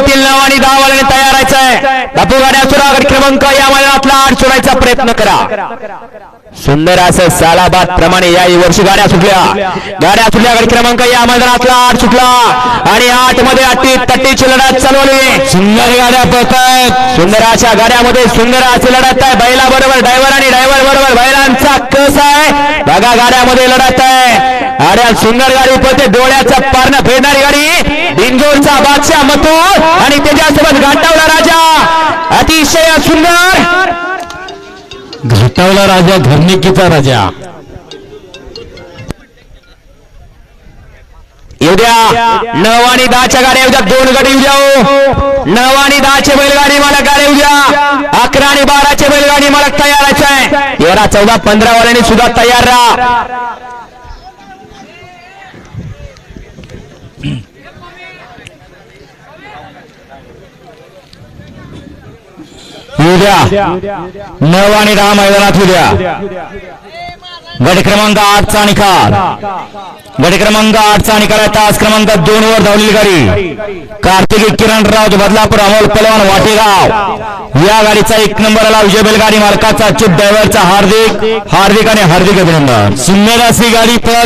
यातील नऊ आणि दहा वाल्याने तयार आहे. बापू गाड्या सुरागड क्रमांक या मैदानातला आठ सोडायचा प्रयत्न करा. सुंदर असं सालाबाद प्रमाणे या वर्षी गाड्या सुटल्या. गाड्या सुटल्या गड क्रमांक या मैदानातला आठ सुटला. आणि आठमध्ये अटी तट्टीची लढत चालवली. सुंदर गाड्या पळतायत. सुंदर अशा गाड्यामध्ये सुंदर अशी लढत आहे. बैला बरोबर ड्रायव्हर आणि ड्रायव्हर बरोबर बैलांचा कस आहे बघा गाड्यामध्ये लढत आहे. गाड्या सुंदर गाडी पळते डोळ्याचा पारणं फेडणारी गाडी. इंदोरचा बादशाह मतो आणि त्याच्यासोबत घाटावला राजा. अतिशय सुंदर. घाटावला राजा घरनिकीचा राजा. येऊ द्या नऊ आणि दहाच्या गाड्या येऊ द्या दोन गाडी येऊ द्या हो. नऊ आणि दहाचे बैलगाडी मालक गाड्या येऊ द्या अकरा आणि बाराचे बैलगाडी मालक तयारच आहे तेरा चौदा पंधरा वाल्यांनी सुद्धा तयार राहा. उद्या नऊ आणि दहा मैदानात उद्या. गट क्रमांक आठचा निकाल. गट क्रमांक आठचा निकाल आहे. तास क्रमांक दोन वर धावलेली गाडी. कार्तिकी किरण राऊत बदलापूर अमोल पलवान वाटेगाव. या गाडीचा एक नंबर आला. विजय बैलगाडी मालकाचा चिप ड्रायव्हरचा हार्दिक हार्दिक आणि हार्दिक अभिनंदन. सुंदर अशी गाडी पळाली.